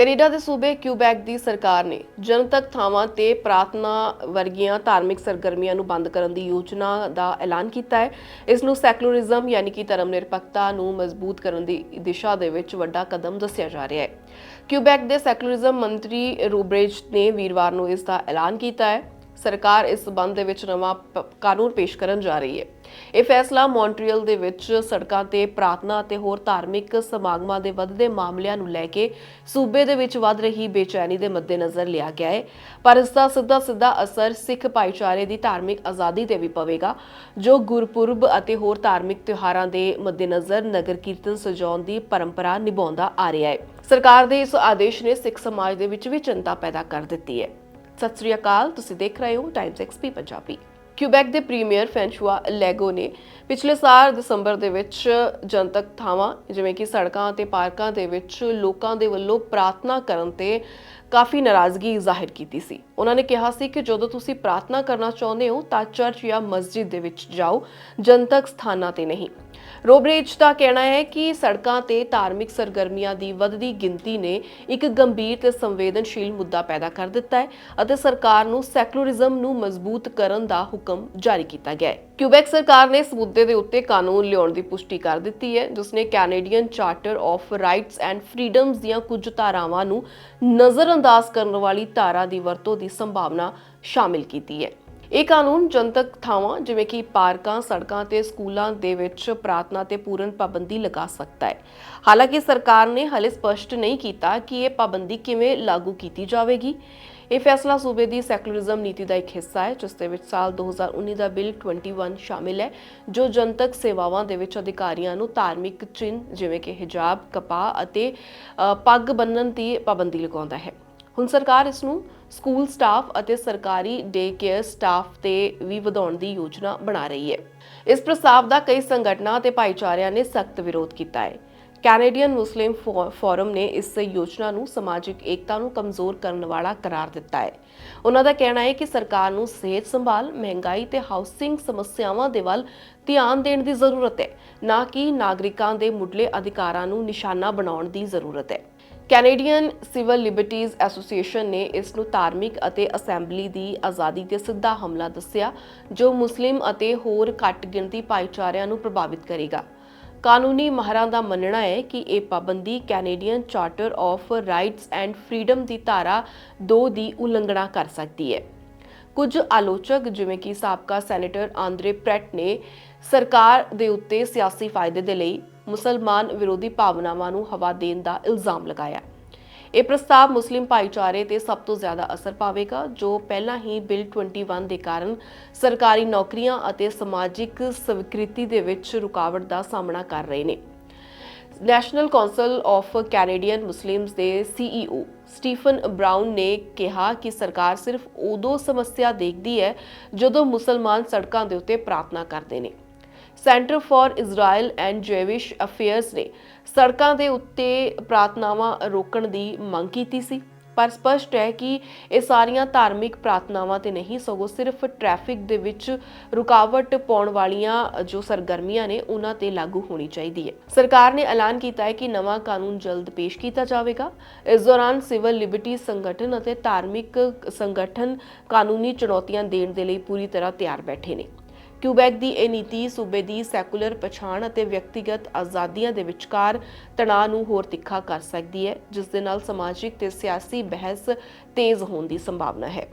Canada ਦੇ ਸੂਬੇ Quebec ਦੀ ਸਰਕਾਰ ਨੇ ਜਨਤਕ ਥਾਵਾਂ ਤੇ ਪ੍ਰਾਰਥਨਾ ਵਰਗੀਆਂ ਧਾਰਮਿਕ ਸਰਗਰਮੀਆਂ ਨੂੰ ਬੰਦ ਕਰਨ ਦੀ ਯੋਜਨਾ ਦਾ ਐਲਾਨ ਕੀਤਾ ਹੈ। ਇਸ ਨੂੰ ਸੈਕੂਲਰਿਜ਼ਮ ਯਾਨੀ ਕਿ ਧਰਮ ਨਿਰਪੱਖਤਾ ਨੂੰ ਮਜ਼ਬੂਤ ਕਰਨ ਦੀ ਦਿਸ਼ਾ ਦੇ ਵਿੱਚ ਵੱਡਾ ਕਦਮ ਦੱਸਿਆ ਜਾ ਰਿਹਾ ਹੈ। ਕਿਊਬੈਕ ਦੇ ਸੈਕੂਲਰਿਜ਼ਮ ਮੰਤਰੀ ਰੂਬਰੇਜ ਨੇ ਵੀਰਵਾਰ ਨੂੰ ਇਸ ਦਾ ਐਲਾਨ ਕੀਤਾ ਹੈ। ਸਰਕਾਰ ਇਸ ਸਬੰਧ ਦੇ ਵਿੱਚ ਨਵਾਂ ਕਾਨੂੰਨ ਪੇਸ਼ ਕਰਨ ਜਾ ਰਹੀ ਹੈ। ਇਹ ਫੈਸਲਾ ਮੌਂਟਰੀਅਲ ਦੇ ਵਿੱਚ ਸੜਕਾਂ ਤੇ ਪ੍ਰਾਰਥਨਾ ਅਤੇ ਹੋਰ ਧਾਰਮਿਕ ਸਮਾਗਮਾਂ ਦੇ ਵੱਧਦੇ ਮਾਮਲਿਆਂ ਨੂੰ ਲੈ ਕੇ ਸੂਬੇ ਦੇ ਵਿੱਚ ਵੱਧ ਰਹੀ ਬੇਚੈਨੀ ਦੇ ਮੱਦੇਨਜ਼ਰ ਲਿਆ ਗਿਆ ਹੈ। ਪਰ ਇਸ ਦਾ ਸਿੱਧਾ ਸਿੱਧਾ ਅਸਰ ਸਿੱਖ ਭਾਈਚਾਰੇ ਦੀ ਧਾਰਮਿਕ ਆਜ਼ਾਦੀ ਤੇ ਵੀ ਪਵੇਗਾ, ਜੋ ਗੁਰਪੁਰਬ ਅਤੇ ਹੋਰ ਧਾਰਮਿਕ ਤਿਉਹਾਰਾਂ ਦੇ ਮੱਦੇਨਜ਼ਰ ਨਗਰ ਕੀਰਤਨ ਸਜਾਉਣ ਦੀ ਪਰੰਪਰਾ ਨਿਭਾਉਂਦਾ ਆ ਰਿਹਾ ਹੈ। ਸਰਕਾਰ ਦੇ ਇਸ ਆਦੇਸ਼ ਨੇ ਸਿੱਖ ਸਮਾਜ ਦੇ ਵਿੱਚ ਵੀ ਚਿੰਤਾ ਪੈਦਾ ਕਰ ਦਿੱਤੀ ਹੈ। ਸਤਿ ਸ੍ਰੀ ਅਕਾਲ, ਤੁਸੀਂ ਦੇਖ ਰਹੇ ਹੋ ਟਾਈਮਸ ਐਕਸਪੀ ਪੰਜਾਬੀ। ਕਿਊਬੈਕ ਦੇ ਪ੍ਰੀਮੀਅਰ ਫੈਂਚੁਆ ਲੈਗੋ ਨੇ ਪਿਛਲੇ ਸਾਲ ਦਸੰਬਰ ਦੇ ਵਿੱਚ ਜਨਤਕ ਥਾਵਾਂ, ਜਿਵੇਂ ਕਿ ਸੜਕਾਂ ਅਤੇ ਪਾਰਕਾਂ ਦੇ ਵਿੱਚ ਲੋਕਾਂ ਦੇ ਵੱਲੋਂ ਪ੍ਰਾਰਥਨਾ ਕਰਨ ਤੇ ਕਾਫੀ ਨਾਰਾਜ਼ਗੀ ਜ਼ਾਹਿਰ ਕੀਤੀ ਸੀ। ਉਹਨਾਂ ਨੇ ਕਿਹਾ ਸੀ ਕਿ ਜਦੋਂ ਤੁਸੀਂ ਪ੍ਰਾਰਥਨਾ ਕਰਨਾ ਚਾਹੁੰਦੇ ਹੋ ਤਾਂ ਚਰਚ ਜਾਂ ਮਸਜਿਦ ਦੇ ਵਿੱਚ ਜਾਓ, ਜਨਤਕ ਸਥਾਨਾਂ ਤੇ ਨਹੀਂ। ਰੋਬਰੇਜ ਦਾ ਕਹਿਣਾ ਹੈ ਕਿ ਸੜਕਾਂ ਤੇ ਧਾਰਮਿਕ ਸਰਗਰਮੀਆਂ ਦੀ ਵੱਧਦੀ ਗਿਣਤੀ ਨੇ ਇੱਕ ਗੰਭੀਰ ਤੇ ਸੰਵੇਦਨਸ਼ੀਲ ਮੁੱਦਾ ਪੈਦਾ ਕਰ ਦਿੱਤਾ ਹੈ ਅਤੇ ਸਰਕਾਰ ਨੂੰ ਸੈਕੂਲਰਿਜ਼ਮ ਨੂੰ ਮਜ਼ਬੂਤ ਕਰਨ ਦਾ ਹੁਕਮ ਜਾਰੀ ਕੀਤਾ ਗਿਆ ਹੈ। ਕਿਊਬੈਕ ਸਰਕਾਰ ਨੇ ਇਸ ਮੁੱਦੇ ਦੇ ਉੱਤੇ ਕਾਨੂੰਨ ਲਿਆਉਣ ਦੀ ਪੁਸ਼ਟੀ ਕਰ ਦਿੱਤੀ ਹੈ, ਜਿਸ ਨੇ Canadian charter of rights and freedoms ਦੀਆਂ ਕੁਝ ਧਾਰਾਵਾਂ ਨੂੰ ਨਜ਼ਰਅੰਦਾਜ਼ ਕਰਨ ਵਾਲੀ ਧਾਰਾ ਦੀ ਵਰਤੋਂ ਦੀ ਸੰਭਾਵਨਾ ਸ਼ਾਮਿਲ ਕੀਤੀ ਹੈ। ਇਹ ਕਾਨੂੰਨ ਜਨਤਕ ਥਾਵਾਂ, ਜਿਵੇਂ ਕਿ ਪਾਰਕਾਂ, ਸੜਕਾਂ ਤੇ ਸਕੂਲਾਂ ਦੇ ਵਿੱਚ ਪ੍ਰਾਰਥਨਾ ਤੇ ਪੂਰਨ ਪਾਬੰਦੀ ਲਗਾ ਸਕਦਾ ਹੈ। ਹਾਲਾਂਕਿ ਸਰਕਾਰ ਨੇ ਹਲੇ ਸਪਸ਼ਟ ਨਹੀਂ ਕੀਤਾ ਕਿ ਇਹ ਪਾਬੰਦੀ ਕਿਵੇਂ ਲਾਗੂ ਕੀਤੀ ਜਾਵੇਗੀ। ਇਹ ਫੈਸਲਾ ਸੂਬੇ ਦੀ ਸੈਕੂਲਰਿਜ਼ਮ ਨੀਤੀ ਦਾ ਇੱਕ ਹਿੱਸਾ ਹੈ, ਜਿਸ ਦੇ ਵਿੱਚ ਸਾਲ 2019 ਦਾ ਬਿੱਲ 21 ਸ਼ਾਮਿਲ ਹੈ, ਜੋ ਜਨਤਕ ਸੇਵਾਵਾਂ ਦੇ ਵਿੱਚ ਅਧਿਕਾਰੀਆਂ ਨੂੰ ਧਾਰਮਿਕ ਚਿੰਨ੍ਹ ਜਿਵੇਂ ਕਿ ਹਿਜਾਬ, ਕਪਾਹ ਅਤੇ ਪੱਗ ਬੰਨਣ ਦੀ ਪਾਬੰਦੀ ਲਗਾਉਂਦਾ ਹੈ। ਹੁਣ ਸਰਕਾਰ ਇਸ ਨੂੰ ਸਕੂਲ ਸਟਾਫ ਅਤੇ ਸਰਕਾਰੀ ਡੇ ਕੇਅਰ ਸਟਾਫ ਤੇ ਵੀ ਵਧਾਉਣ ਦੀ ਯੋਜਨਾ ਬਣਾ ਰਹੀ ਹੈ। ਇਸ ਪ੍ਰਸਤਾਵ ਦਾ ਕਈ ਸੰਗਠਨਾਂ ਅਤੇ ਭਾਈਚਾਰਿਆਂ ਨੇ ਸਖਤ ਵਿਰੋਧ ਕੀਤਾ ਹੈ। ਕੈਨੇਡੀਅਨ ਮੁਸਲਿਮ ਫੋਰਮ ਨੇ ਇਸ ਯੋਜਨਾ ਨੂੰ ਸਮਾਜਿਕ ਏਕਤਾ ਨੂੰ ਕਮਜ਼ੋਰ ਕਰਨ ਵਾਲਾ ਕਰਾਰ ਦਿੱਤਾ ਹੈ। ਉਹਨਾਂ ਦਾ ਕਹਿਣਾ ਹੈ ਕਿ ਸਰਕਾਰ ਨੂੰ ਸਿਹਤ ਸੰਭਾਲ, ਮਹਿੰਗਾਈ ਤੇ ਹਾਊਸਿੰਗ ਸਮੱਸਿਆਵਾਂ ਦੇ ਵੱਲ ਧਿਆਨ ਦੇਣ ਦੀ ਜ਼ਰੂਰਤ ਹੈ, ਨਾ ਕਿ ਨਾਗਰਿਕਾਂ ਦੇ ਮੁੱਢਲੇ ਅਧਿਕਾਰਾਂ ਨੂੰ ਨਿਸ਼ਾਨਾ ਬਣਾਉਣ ਦੀ ਜ਼ਰੂਰਤ ਹੈ। ਕੈਨੇਡੀਅਨ ਸਿਵਲ ਲਿਬਰਟੀਜ਼ ਐਸੋਸੀਏਸ਼ਨ ਨੇ ਇਸ ਨੂੰ ਧਾਰਮਿਕ ਅਤੇ ਅਸੈਂਬਲੀ ਦੀ ਆਜ਼ਾਦੀ ਤੇ ਸਿੱਧਾ ਹਮਲਾ ਦੱਸਿਆ, ਜੋ ਮੁਸਲਿਮ ਅਤੇ ਹੋਰ ਘੱਟ ਗਿਣਤੀ ਭਾਈਚਾਰਿਆਂ ਨੂੰ ਪ੍ਰਭਾਵਿਤ ਕਰੇਗਾ। ਕਾਨੂੰਨੀ ਮਾਹਰਾਂ ਦਾ ਮੰਨਣਾ ਹੈ ਕਿ ਇਹ ਪਾਬੰਦੀ Canadian charter of rights and freedom ਦੀ ਧਾਰਾ 2 ਦੀ ਉਲੰਘਣਾ ਕਰ ਸਕਦੀ ਹੈ। ਕੁਝ ਆਲੋਚਕ ਜਿਵੇਂ ਕਿ ਸਾਬਕਾ ਸੈਨੇਟਰ ਆਂਦਰੇ ਪ੍ਰੈਟ ਨੇ ਸਰਕਾਰ ਦੇ ਉੱਤੇ ਸਿਆਸੀ ਫਾਇਦੇ ਦੇ ਲਈ ਮੁਸਲਮਾਨ ਵਿਰੋਧੀ ਭਾਵਨਾਵਾਂ ਨੂੰ ਹਵਾ ਦੇਣ ਦਾ ਇਲਜ਼ਾਮ ਲਗਾਇਆ ਇਹ ਪ੍ਰਸਤਾਵ ਮੁਸਲਿਮ ਭਾਈਚਾਰੇ ਤੇ ਸਭ ਤੋਂ ਜ਼ਿਆਦਾ ਅਸਰ ਪਾਵੇਗਾ, ਜੋ ਪਹਿਲਾਂ ਹੀ ਬਿੱਲ 21 ਦੇ ਕਾਰਨ ਸਰਕਾਰੀ ਨੌਕਰੀਆਂ ਅਤੇ ਸਮਾਜਿਕ ਸਵੀਕ੍ਰਿਤੀ ਦੇ ਵਿੱਚ ਰੁਕਾਵਟ ਦਾ ਸਾਹਮਣਾ ਕਰ ਰਹੇ ਨੇ। National council of Canadian Muslims ਦੇ ਸੀਈਓ ਸਟੀਫਨ ਬ੍ਰਾਊਨ ਨੇ ਕਿਹਾ ਕਿ ਸਰਕਾਰ ਸਿਰਫ ਉਦੋਂ ਸਮੱਸਿਆ ਦੇਖਦੀ ਹੈ ਜਦੋਂ ਮੁਸਲਮਾਨ ਸੜਕਾਂ ਦੇ ਉੱਤੇ ਪ੍ਰਾਰਥਨਾ ਕਰਦੇ ਨੇ। Centre for Israel and Jewish affairs ਨੇ ਸੜਕਾਂ ਦੇ ਉੱਤੇ ਪ੍ਰਾਰਥਨਾਵਾਂ ਰੋਕਣ ਦੀ ਮੰਗ ਕੀਤੀ ਸੀ। ਪਰ ਸਪਸ਼ਟ ਹੈ ਕਿ ਇਹ ਸਾਰੀਆਂ ਧਾਰਮਿਕ ਪ੍ਰਾਰਥਨਾਵਾਂ ਤੇ ਨਹੀਂ, ਸਗੋਂ ਸਿਰਫ ਟ੍ਰੈਫਿਕ ਦੇ ਵਿੱਚ ਰੁਕਾਵਟ ਪਾਉਣ ਵਾਲੀਆਂ ਜੋ ਸਰਗਰਮੀਆਂ ਨੇ, ਉਹਨਾਂ ਤੇ ਲਾਗੂ ਹੋਣੀ ਚਾਹੀਦੀ ਹੈ। ਸਰਕਾਰ ਨੇ ਐਲਾਨ ਕੀਤਾ ਹੈ ਕਿ ਨਵਾਂ ਕਾਨੂੰਨ ਜਲਦ ਪੇਸ਼ ਕੀਤਾ ਜਾਵੇਗਾ। ਇਸ ਦੌਰਾਨ ਸਿਵਲ ਲਿਬਰਟੀ ਸੰਗਠਨ ਅਤੇ ਧਾਰਮਿਕ ਸੰਗਠਨ ਕਾਨੂੰਨੀ ਚੁਣੌਤੀਆਂ ਦੇਣ ਦੇ ਲਈ ਪੂਰੀ ਤਰ੍ਹਾਂ ਤਿਆਰ ਬੈਠੇ ਨੇ। ਕਿਊਬੈਕ ਦੀ ਇਹ ਨੀਤੀ ਸੂਬੇ ਦੀ ਸੈਕੂਲਰ ਪਛਾਣ ਅਤੇ ਵਿਅਕਤੀਗਤ ਆਜ਼ਾਦੀਆਂ ਦੇ ਵਿਚਕਾਰ ਤਣਾਅ ਨੂੰ ਹੋਰ ਤਿੱਖਾ ਕਰ ਸਕਦੀ ਹੈ, ਜਿਸ ਦੇ ਨਾਲ ਸਮਾਜਿਕ ਤੇ ਸਿਆਸੀ ਬਹਿਸ ਤੇਜ਼ ਹੋਣ ਦੀ ਸੰਭਾਵਨਾ ਹੈ।